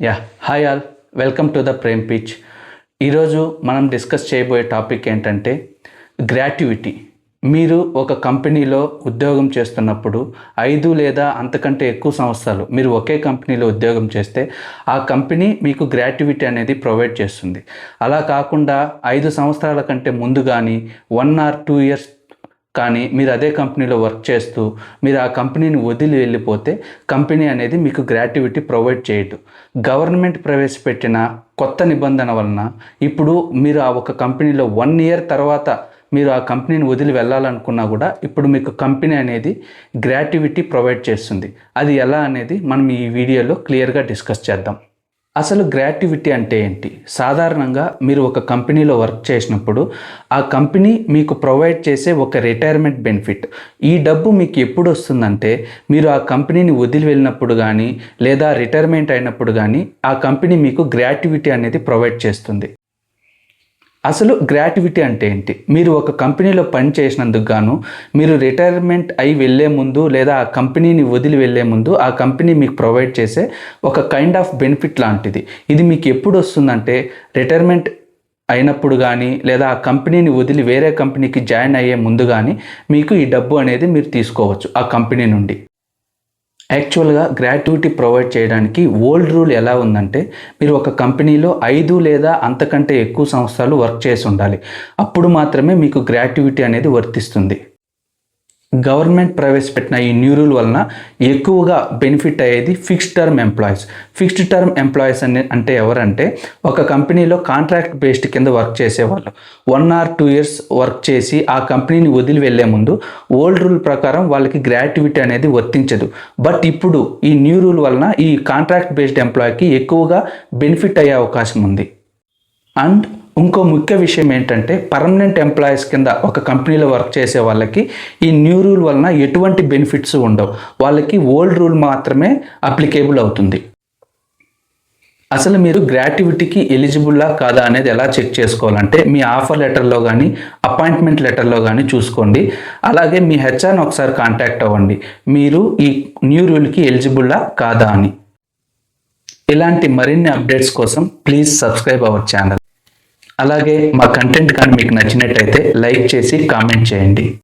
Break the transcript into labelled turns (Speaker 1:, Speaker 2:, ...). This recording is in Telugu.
Speaker 1: Yeah hi all welcome to the Prem pitch ఈరోజు మనం డిస్కస్ చేయబోయే టాపిక్ ఏంటంటే గ్రాట్యుయిటీ మీరు ఒక కంపెనీలో ఉద్యోగం చేస్తున్నప్పుడు ఐదు లేదా అంతకంటే ఎక్కువ సంవత్సరాలు మీరు ఒకే కంపెనీలో ఉద్యోగం చేస్తే ఆ కంపెనీ మీకు గ్రాట్యుయిటీ అనేది ప్రొవైడ్ చేస్తుంది. అలా కాకుండా ఐదు సంవత్సరాల కంటే ముందు కానీ వన్ ఆర్ టూ ఇయర్స్ కానీ మీరు అదే కంపెనీలో వర్క్ చేస్తూ మీరు ఆ కంపెనీని వదిలి వెళ్ళిపోతే కంపెనీ అనేది మీకు గ్రాట్యుటీ ప్రొవైడ్ చేయదు. గవర్నమెంట్ ప్రవేశపెట్టిన కొత్త నిబంధన వలన ఇప్పుడు మీరు ఆ ఒక కంపెనీలో వన్ ఇయర్ తర్వాత మీరు ఆ కంపెనీని వదిలి వెళ్ళాలనుకున్నా కూడా ఇప్పుడు మీకు కంపెనీ అనేది గ్రాట్యుటీ ప్రొవైడ్ చేస్తుంది. అది ఎలా అనేది మనం ఈ వీడియోలో క్లియర్గా డిస్కస్ చేద్దాం. అసలు గ్రాట్యుటీ అంటే ఏంటి? సాధారణంగా మీరు ఒక కంపెనీలో వర్క్ చేసినప్పుడు ఆ కంపెనీ మీకు ప్రొవైడ్ చేసే ఒక రిటైర్మెంట్ బెనిఫిట్. ఈ డబ్బు మీకు ఎప్పుడు వస్తుందంటే మీరు ఆ కంపెనీని వదిలి వెళ్ళినప్పుడు కానీ లేదా రిటైర్మెంట్ అయినప్పుడు కానీ ఆ కంపెనీ మీకు గ్రాట్యుటీ అనేది ప్రొవైడ్ చేస్తుంది. అసలు గ్రాట్యుటీ అంటే ఏంటి? మీరు ఒక కంపెనీలో పని చేసినందుకు గాను మీరు రిటైర్మెంట్ అయి వెళ్ళే ముందు లేదా ఆ కంపెనీని వదిలి వెళ్ళే ముందు ఆ కంపెనీ మీకు ప్రొవైడ్ చేసే ఒక కైండ్ ఆఫ్ బెనిఫిట్ లాంటిది. ఇది మీకు ఎప్పుడు వస్తుందంటే రిటైర్మెంట్ అయినప్పుడు కానీ లేదా ఆ కంపెనీని వదిలి వేరే కంపెనీకి జాయిన్ అయ్యే ముందు కానీ మీకు ఈ డబ్బు అనేది మీరు తీసుకోవచ్చు ఆ కంపెనీ నుండి. యాక్చువల్గా గ్రాట్యుటీ ప్రొవైడ్ చేయడానికి ఓల్డ్ రూల్ ఎలా ఉందంటే మీరు ఒక కంపెనీలో ఐదు లేదా అంతకంటే ఎక్కువ సంవత్సరాలు వర్క్ చేసి ఉండాలి. అప్పుడు మాత్రమే మీకు గ్రాట్యుటీ అనేది వర్తిస్తుంది. గవర్నమెంట్ ప్రవేశపెట్టిన ఈ న్యూ రూల్ వలన ఎక్కువగా బెనిఫిట్ అయ్యేది fixed term employees fixed term employees అని అంటే ఎవరంటే ఒక కంపెనీలో కాంట్రాక్ట్ బేస్డ్ కింద వర్క్ చేసేవాళ్ళు. One or two years work చేసి ఆ కంపెనీని వదిలి వెళ్ళే ముందు ఓల్డ్ రూల్ ప్రకారం వాళ్ళకి గ్రాట్యుటీ అనేది వర్తించదు. బట్ ఇప్పుడు ఈ న్యూ రూల్ వలన ఈ కాంట్రాక్ట్ బేస్డ్ ఎంప్లాయీకి ఎక్కువగా బెనిఫిట్ అయ్యే అవకాశం ఉంది. అండ్ ఇంకో ముఖ్య విషయం ఏంటంటే పర్మనెంట్ ఎంప్లాయీస్ కింద ఒక కంపెనీలో వర్క్ చేసే వాళ్ళకి ఈ న్యూ రూల్ వలన ఎటువంటి బెనిఫిట్స్ ఉండవు. వాళ్ళకి ఓల్డ్ రూల్ మాత్రమే అప్లికేబుల్ అవుతుంది. అసలు మీరు గ్రాట్యుటీకి ఎలిజిబుల్లా కాదా అనేది ఎలా చెక్ చేసుకోవాలంటే మీ ఆఫర్ లెటర్లో కానీ అపాయింట్మెంట్ లెటర్లో కానీ చూసుకోండి. అలాగే మీ హెచ్ఆర్ని ఒకసారి కాంటాక్ట్ అవ్వండి. మీరు ఈ న్యూ రూల్కి ఎలిజిబుల్లా కాదా అని. ఇలాంటి మరిన్ని అప్డేట్స్ కోసం ప్లీజ్ సబ్స్క్రైబ్ అవర్ ఛానల్ అలాగే మా కంటెంట్ కానీ మీకు నచ్చినట్టయితే లైక్ చేసి కామెంట్ చేయండి.